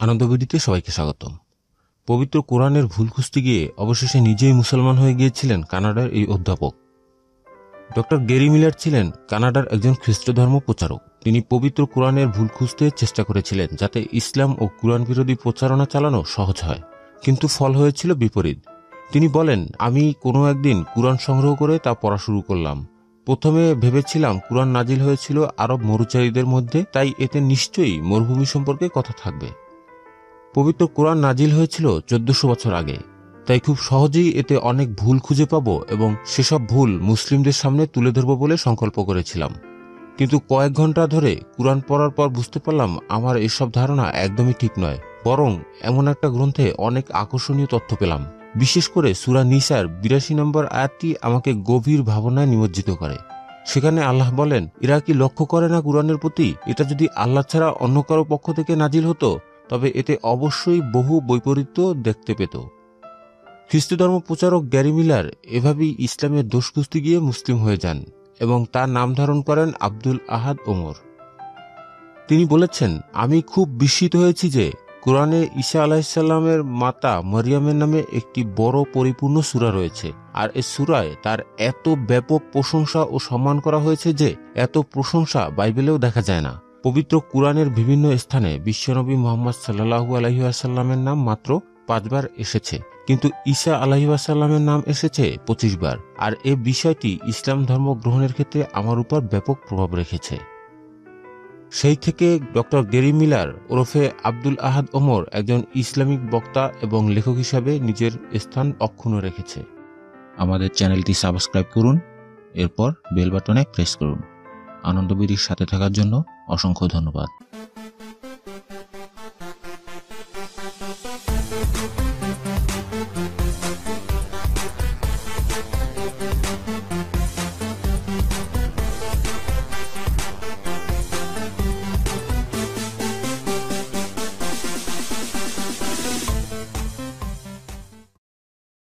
আনন্দবিদিতে সবাইকে স্বাগতম। পবিত্র কোরআনের ভুল খুঁজতে গিয়ে অবশেষে নিজেই মুসলমান হয়ে গিয়েছিলেন কানাডার এই অধ্যাপক। ডক্টর গেরি মিলার ছিলেন কানাডার একজন খ্রিস্ট ধর্ম প্রচারক। তিনি পবিত্র কোরআনের ভুল খুঁজতে চেষ্টা করেছিলেন যাতে ইসলাম ও কোরআন বিরোধী প্রচারণা চালানো সহজ হয়, কিন্তু ফল হয়েছিল বিপরীত। তিনি বলেন, আমি কোনো একদিন কোরআন সংগ্রহ করে তা পড়া শুরু করলাম। প্রথমে ভেবেছিলাম কোরআন নাজিল হয়েছিল আরব মরুচারীদের মধ্যে, তাই এতে নিশ্চয়ই মরুভূমি সম্পর্কে কথা থাকবে। পবিত্র কোরআন নাজিল হয়েছিল চোদ্দশো বছর আগে। তাই খুব সহজেই এতে অনেক ভুল খুঁজে পাব এবং সেসব ভুল মুসলিমদের সামনে তুলে ধরব বলে সংকল্প করেছিলাম। কিন্তু কয়েক ঘণ্টা ধরে কোরআন পড়ার পর বুঝতে পারলাম আমার এসব ধারণা একদমই ঠিক নয়, বরং এমন একটা গ্রন্থে অনেক আকর্ষণীয় তথ্য পেলাম। বিশেষ করে সুরা নিসার বিরাশি নম্বর আয়াতটি আমাকে গভীর ভাবনায় নিমজ্জিত করে। সেখানে আল্লাহ বলেন, এরা কি লক্ষ্য করে না কোরআনের প্রতি? এটা যদি আল্লাহ ছাড়া অন্য কারও পক্ষ থেকে নাজিল হতো তবে এতে অবশ্যই বহু বৈপরীত্য দেখতে পেত। খ্রিস্ট ধর্ম প্রচারক গ্যারি মিলার এভাবেই ইসলামের দোষ খুঁজতে গিয়ে মুসলিম হয়ে যান এবং তার নাম ধারণ করেন আব্দুল আহাদ ওমর। তিনি বলেছেন, আমি খুব বিস্মিত হয়েছি যে কোরআনে ঈসা আলাহিসাল্লামের মাতা মরিয়ামের নামে একটি বড় পরিপূর্ণ সুরা রয়েছে। আর এ সুরায় তার এত ব্যাপক প্রশংসা ও সম্মান করা হয়েছে যে এত প্রশংসা বাইবেলেও দেখা যায় না। পবিত্র কোরআনের বিভিন্ন স্থানে বিশ্বনবী মোহাম্মদ সাল্লাহু আলহিহাসাল্লামের নাম মাত্র পাঁচবার এসেছে। কিন্তু ঈসা আলাহিসাল্লামের নাম এসেছে পঁচিশ বার আর এ বিষয়টি ইসলাম ধর্ম গ্রহণের ক্ষেত্রে আমার উপর ব্যাপক প্রভাব রেখেছে। সেই থেকে ডক্টর গেরি মিলার ওরফে আব্দুল আহাদ ওমর একজন ইসলামিক বক্তা এবং লেখক হিসাবে নিজের স্থান অক্ষুণ্ণ রেখেছে। আমাদের চ্যানেলটি সাবস্ক্রাইব করুন, এরপর বেল বাটনে প্রেস করুন। আনন্দবিদির সাথে থাকার জন্য অসংখ্য ধন্যবাদ।